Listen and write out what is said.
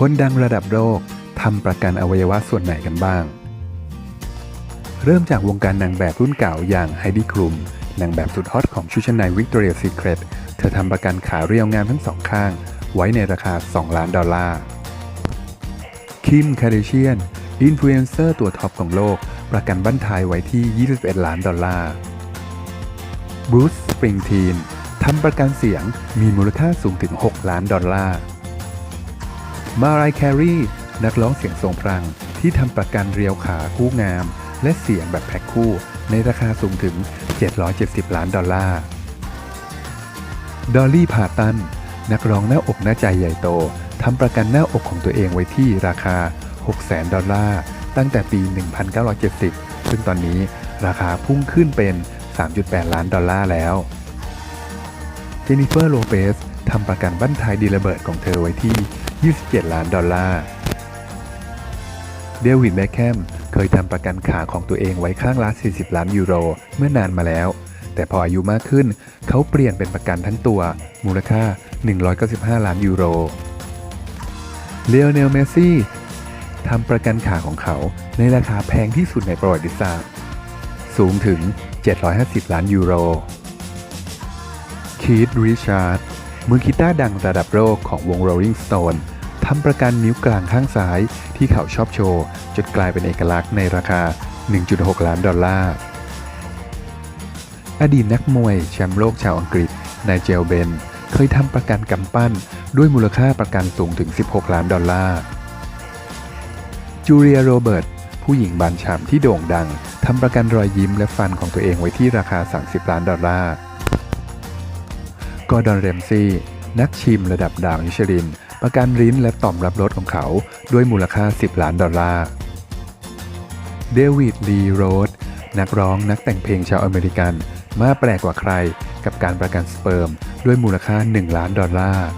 คนดังระดับโลกทำประกันอวัยวะส่วนไหนกันบ้าง เริ่มจากวงการนางแบบรุ่นเก่าอย่างไฮดี้คลุมนางแบบสุดฮอตของชุดชั้นในวิกตอเรียซีเครตเธอทำประกันขาเรียวงามทั้งสองข้าง ไว้ในราคา 2 ล้านดอลลาร์ คิมคาเดเชียน อินฟลูเอนเซอร์ตัวท็อปของโลก ประกันบั้นท้ายไว้ที่ 21 ล้านดอลลาร์ บรูซ สปริงทีนทำประกันเสียงมีมูลค่าสูงถึง 6 ล้านดอลลาร์ มารายแครีนักร้องเสียงทรงพลัง ที่ทำประกันเรียวขาคู่งาม และเสียงแบบแพ็คคู่ ในราคาสูงถึง 770 ล้านดอลลาร์ ดอลลี่พาตัน นักร้องหน้าอกหน้าใจใหญ่โตทำประกันหน้าอกของตัวเองไว้ที่ราคา 600,000 ดอลลาร์ ตั้งแต่ปี 1970 ซึ่งตอนนี้ราคาพุ่งขึ้นเป็น 3.8 ล้านดอลลาร์แล้ว เจนนิเฟอร์ โลเปส ทำประกันบั้นท้ายดีระเบิดของเธอไว้ที่ 27 ล้านดอลลาร์ เดวิดแบคแคมเคยทำประกันขาของตัวเองไว้ข้างละ 40 ล้านยูโร เมื่อนานมาแล้ว แต่พออายุมากขึ้น เขาเปลี่ยนเป็นประกันทั้งตัว มูลค่า 195 ล้านยูโร เลโอเนลเมซี่ทำประกันขาของเขาในราคาแพงที่สุดในประวัติศาสตร์ สูงถึง 750 ล้านยูโร คีธริชาร์ด มือกีตาร์ดังระดับโลกของวง Rolling Stone ทำประกันนิ้วกลางข้างซ้ายที่เขาชอบโชว์จนกลายเป็นเอกลักษณ์ในราคา 1.6 ล้านดอลลาร์ อดีตนักมวยแชมป์โลกชาวอังกฤษนายเจลเบน เคยทำประกันกำปั้นด้วยมูลค่าประกันสูงถึง 16 ล้านดอลลาร์ จูเลียโรเบิร์ตผู้หญิงบานฉ่ำที่โด่งดังทำประกันรอยยิ้มและฟันของตัวเองไว้ที่ราคา 30 ล้านดอลลาร์ กอร์ดอนเรมซี่นักชิมระดับดาวมิชลิน ประกันลิ้นและต่อมรับรสของเขาด้วยมูลค่า 10 ล้านดอลลาร์ เดวิด ลีโรด นักร้องนักแต่งเพลงชาวอเมริกัน มาแปลกกว่าใครกับการประกันสเปิร์มด้วยมูลค่า 1 ล้านดอลลาร์